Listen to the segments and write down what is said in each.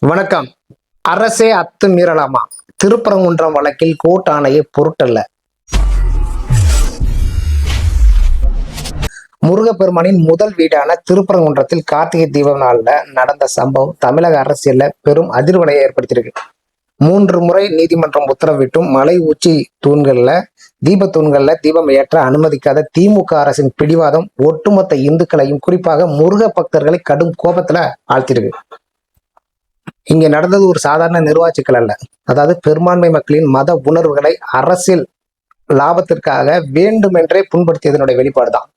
வணக்கம். அரசே அத்துமீறலாமா திருப்பரங்குன்றம் வழக்கில் கோர்ட் ஆணையை பொருட்டல்ல. முருகப்பெருமானின் முதல் வீடான திருப்பரங்குன்றத்தில் கார்த்திகை தீபம் நாள்ல நடந்த சம்பவம் தமிழக அரசியல்ல பெரும் அதிர்வலையை ஏற்படுத்தியிருக்கு. மூன்று முறை நீதிமன்றம் உத்தரவிட்டும் மலை உச்சி தூண்கள்ல தீப தூண்களில் தீபம் ஏற்ற அனுமதிக்காத திமுக அரசின் பிடிவாதம் ஒட்டுமொத்த இந்துக்களையும் குறிப்பாக முருக பக்தர்களை கடும் கோபத்துல ஆழ்த்தியிருக்கு. இங்கே நடந்தது ஒரு சாதாரண நிர்வாகச்சிக்கல் அல்ல. அதாவது பெரும்பான்மை மக்களின் மத உணர்வுகளை அரசியல் லாபத்திற்காக வேண்டுமென்றே புண்படுத்தியதனுடைய வெளிப்பாடு தான்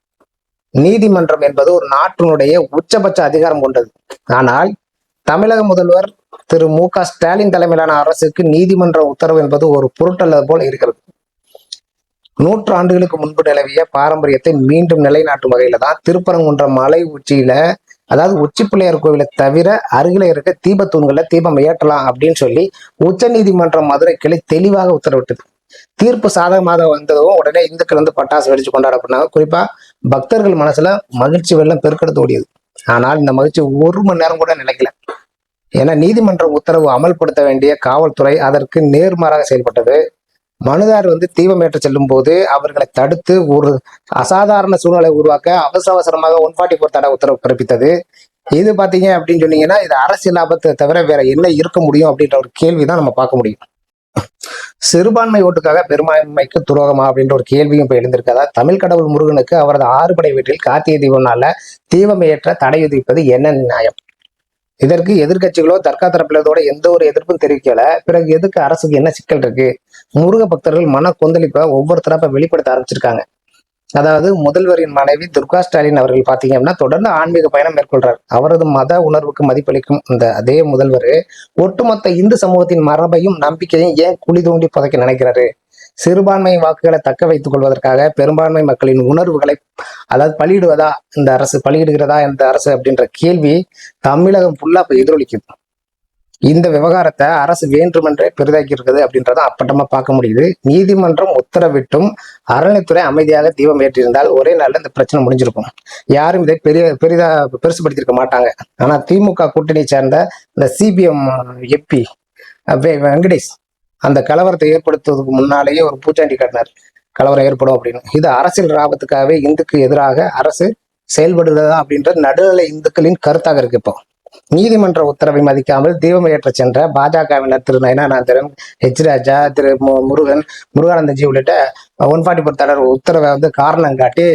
நீதிமன்றம் என்பது ஒரு நாட்டினுடைய உச்சபட்ச அதிகாரம் கொண்டது. ஆனால் தமிழக முதல்வர் திரு மு க ஸ்டாலின் தலைமையிலான அரசுக்கு நீதிமன்ற உத்தரவு என்பது ஒரு பொருட்டல்லது போல இருக்கிறது. நூற்று ஆண்டுகளுக்கு முன்பு நிலவிய பாரம்பரியத்தை மீண்டும் நிலைநாட்டும் வகையில தான் திருப்பரங்குன்றம் மலை உச்சியில அதாவது உச்சி பிள்ளையார் கோவிலை தவிர அருகில இருக்க தீபத்தூண்களை தீபம் ஏற்றலாம் அப்படின்னு சொல்லி உச்ச நீதிமன்ற மதுரை கிளை தெளிவாக உத்தரவிட்டது. தீர்ப்பு சாதகமாக வந்ததும் உடனே இந்துக்கள் வந்து பட்டாசு வெடிச்சு கொண்டாடப்பட்டாங்க. குறிப்பா பக்தர்கள் மனசுல மகிழ்ச்சி வெள்ளம் பெருக்கெடுத்து ஓடியது. ஆனால் இந்த மகிழ்ச்சி ஒரு மணி நேரம் கூட நிலைக்கல. ஏன்னா நீதிமன்ற உத்தரவு அமல்படுத்த வேண்டிய காவல்துறை அதற்கு நேர்மாறாக செயல்பட்டது. மனுதார் வந்து தீபமேற்ற ஏற்ற செல்லும் போது அவர்களை தடுத்து ஒரு அசாதாரண சூழ்நிலை உருவாக்க அவசர அவசரமாக ஒன் ஃபார்ட்டி ஃபோர் தடை உத்தரவு பிறப்பித்தது. இது பாத்தீங்க அப்படின்னு சொன்னீங்கன்னா இது அரசியல் லாபத்தை தவிர வேற என்ன இருக்க முடியும் அப்படின்ற ஒரு கேள்விதான் நம்ம பார்க்க முடியும். சிறுபான்மை ஓட்டுக்காக பெரும்பான்மைக்கு துரோகமா அப்படின்ற ஒரு கேள்வியும் இப்போ எழுந்திருக்கதா? தமிழ் கடவுள் முருகனுக்கு அவரது ஆறுபடை வீட்டில் கார்த்திகை தீபம்னால நாள்ல தீபம் ஏற்ற தடை விதிப்பது என்ன நியாயம்? இதற்கு எதிர்க்கட்சிகளோ தர்கா தரப்பிலதோட எந்த ஒரு எதிர்ப்பும் தெரிவிக்கல. பிறகு எதுக்கு அரசுக்கு என்ன சிக்கல் இருக்கு? முருக பக்தர்கள் மன கொந்தளிப்பை ஒவ்வொரு தரப்பை வெளிப்படுத்த ஆரம்பிச்சிருக்காங்க. அதாவது முதல்வரின் மனைவி துர்கா ஸ்டாலின் அவர்கள் பாத்தீங்க அப்படின்னா தொடர்ந்து ஆன்மீக பயணம் மேற்கொள்றார். அவரது மத உணர்வுக்கு மதிப்பளிக்கும் இந்த அதே முதல்வர் ஒட்டுமொத்த இந்து சமூகத்தின் மரபையும் நம்பிக்கையும் ஏன் குழி தோண்டி புதைக்க நினைக்கிறாரு? சிறுபான்மை வாக்குகளை தக்க வைத்துக் கொள்வதற்காக பெரும்பான்மை மக்களின் உணர்வுகளை அதாவது பலியிடுவதா இந்த அரசு பலியிடுகிறதா இந்த அரசு அப்படின்ற கேள்வி தமிழகம் ஃபுல்லா இப்ப எதிரொலிக்குது. இந்த விவகாரத்தை அரசு வேண்டுமென்றே பெரிதாக்கி இருக்குது அப்படின்றத அப்பட்டமா பார்க்க முடியுது. நீதிமன்றம் உத்தரவிட்டும் அறநிலைத்துறை அமைதியாக தீபம் ஏற்றிருந்தால் ஒரே நாளில் இந்த பிரச்சனை முடிஞ்சிருக்கும். யாரும் இதை பெரிய பெரிதா பெருசுபடுத்தியிருக்க மாட்டாங்க. ஆனா திமுக கூட்டணியை சேர்ந்த இந்த சிபிஎம் எப்பி வெங்கடேஷ் அந்த கலவரத்தை ஏற்படுத்துவதற்கு முன்னாலேயே ஒரு பூச்சாண்டி காட்டினார். கலவரம் ஏற்படும் அப்படின்னு. இது அரசியல் ராபத்துக்காகவே இந்துக்கு எதிராக அரசு செயல்படுகிறதா அப்படின்ற நடுநிலை இந்துக்களின் கருத்தாக இருக்கு இப்போ. நீதிமன்ற உத்தரவை மதிக்காமல் தீபம் ஏற்ற சென்ற பாஜகவினர் திரு நயனானந்தரன் ஹெச் ராஜா திரு முருகன் முருகானந்தஜி உள்ளிட்ட ஒன் ஃபார்ட்டி ஃபோர் தலைவர் உத்தரவை வந்து காரணம் காட்டி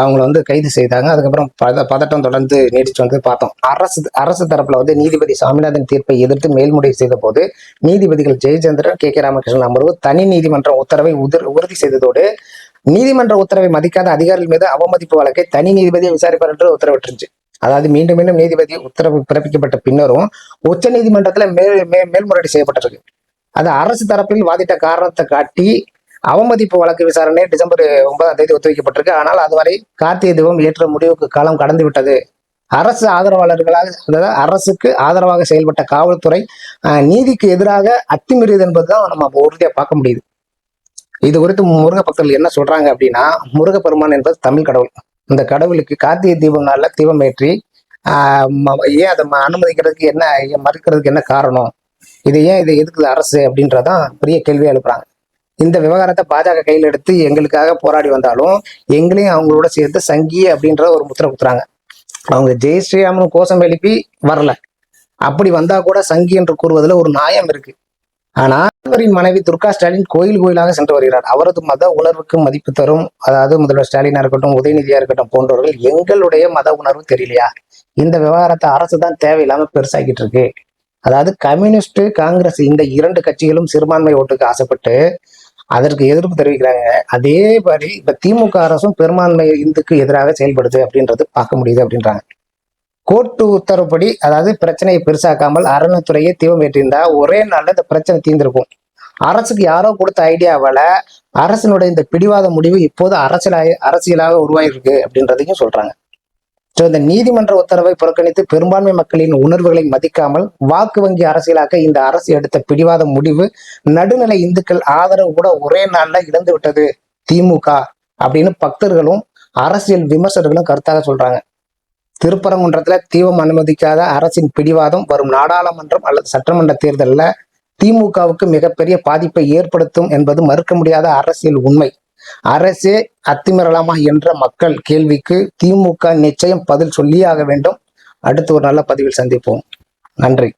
அவங்கள வந்து கைது செய்தாங்க. அதுக்கப்புறம் பத பதட்டம் தொடர்ந்து நீடிச்சு வந்து பார்த்தோம். அரசு அரசு தரப்புல வந்து நீதிபதி சாமிநாதன் தீர்ப்பை எதிர்த்து மேல்முறையீடு செய்த போது நீதிபதிகள் ஜெயச்சந்திரன் கே கே ராமகிருஷ்ணன் அமர்வு தனி நீதிமன்ற உத்தரவை உதிர் உறுதி செய்ததோடு நீதிமன்ற உத்தரவை மதிக்காத அதிகாரிகள் மீது அவமதிப்பு வழக்கை தனி நீதிபதியை விசாரிப்பார் என்று உத்தரவிட்டிருந்துச்சு. அதாவது மீண்டும் மீண்டும் நீதிபதி உத்தரவு பிறப்பிக்கப்பட்ட பின்னரும் உச்ச நீதிமன்றத்துல மேல் மேல்முறையீடு செய்யப்பட்டிருக்கு. அது அரசு தரப்பில் வாதிட்ட காரணத்தை காட்டி அவமதிப்பு வழக்கு விசாரணை டிசம்பர் ஒன்பதாம் தேதி ஒத்திவைக்கப்பட்டிருக்கு. ஆனால் அதுவரை கார்த்திகை தீபம் ஏற்ற முடிவுக்கு காலம் கடந்து விட்டது. அரசு ஆதரவாளர்களாக அதாவது அரசுக்கு ஆதரவாக செயல்பட்ட காவல்துறை நீதிக்கு எதிராக அத்துமீறியது என்பதுதான் நம்ம உறுதியா பார்க்க முடியுது. இது குறித்து முருக பக்தர்கள் என்ன சொல்றாங்க அப்படின்னா முருகப்பெருமான் என்பது தமிழ் கடவுள். இந்த கடவுளுக்கு கார்த்திகை தீபம் நாளில் தீபம் ஏற்றி ஆஹ் ஏன் அதை அனுமதிக்கிறதுக்கு என்ன மறுக்கிறதுக்கு என்ன காரணம்? இது ஏன் இது எதுக்குது அரசு அப்படின்றதான் பெரிய கேள்வி எழுப்புறாங்க. இந்த விவகாரத்தை பாஜக கையில் எடுத்து எங்களுக்காக போராடி வந்தாலும் எங்களையும் அவங்களோட சேர்த்து சங்கி அப்படின்ற ஒரு முத்திரை குத்துறாங்க. அவங்க ஜெய் ஸ்ரீராமன் கோஷம் எழுப்பி வரல. அப்படி வந்தா கூட சங்கி என்று கூறுவதுல ஒரு நியாயம் இருக்கு. ஆனா மனைவி துர்கா ஸ்டாலின் கோயில் கோயிலாக சென்று வருகிறார். அவரது மத உணர்வுக்கு மதிப்பு தரும். அதாவது முதல்வர் ஸ்டாலினா இருக்கட்டும் உதயநிதியா இருக்கட்டும் போன்றவர்கள் எங்களுடைய மத உணர்வு தெரியலையா? இந்த விவகாரத்தை அரசு தான் தேவையில்லாம பெருசாக்கிட்டு இருக்கு. அதாவது கம்யூனிஸ்ட் காங்கிரஸ் இந்த இரண்டு கட்சிகளும் சிறுபான்மை ஓட்டுக்கு ஆசைப்பட்டு அதற்கு எதிர்ப்பு தெரிவிக்கிறாங்க. அதே மாதிரி இப்ப திமுக அரசும் பெரும்பான்மை இந்துக்கு எதிராக செயல்படுது அப்படின்றது பார்க்க முடியுது அப்படின்றாங்க. கோர்ட்டு உத்தரவுப்படி அதாவது பிரச்சனையை பெருசாக்காமல் அறநிலைத்துறையே தீவம் ஏற்றிருந்தா ஒரே நாளில் இந்த பிரச்சனை தீர்ந்திருக்கும். அரசுக்கு யாரோ கொடுத்த ஐடியாவால அரசினுடைய இந்த பிடிவாத முடிவு இப்போது அரசியலாக அரசியலாக உருவாகியிருக்கு அப்படின்றதையும் சொல்றாங்க. ஸோ இந்த நீதிமன்ற உத்தரவை புறக்கணித்து பெரும்பான்மை மக்களின் உணர்வுகளை மதிக்காமல் வாக்கு வங்கி அரசியலாக்க இந்த அரசு எடுத்த பிடிவாத முடிவு நடுநிலை இந்துக்கள் ஆதரவு கூட ஒரே நாளில் இழந்து விட்டது திமுக அப்படின்னு பக்தர்களும் அரசியல் விமர்சகர்களும் கருத்தாக சொல்றாங்க. திருப்பரங்குன்றத்தில் தீபம் அனுமதிக்காத அரசின் பிடிவாதம் வரும் நாடாளுமன்றம் அல்லது சட்டமன்ற தேர்தலில் திமுகவுக்கு மிகப்பெரிய பாதிப்பை ஏற்படுத்தும் என்பது மறுக்க முடியாத அரசியல் உண்மை. அரசே அத்துமீறலாமா என்ற மக்கள் கேள்விக்கு திமுக நிச்சயம் பதில் சொல்லியாக வேண்டும். அடுத்து ஒரு நல்ல பதிவில் சந்திப்போம். நன்றி.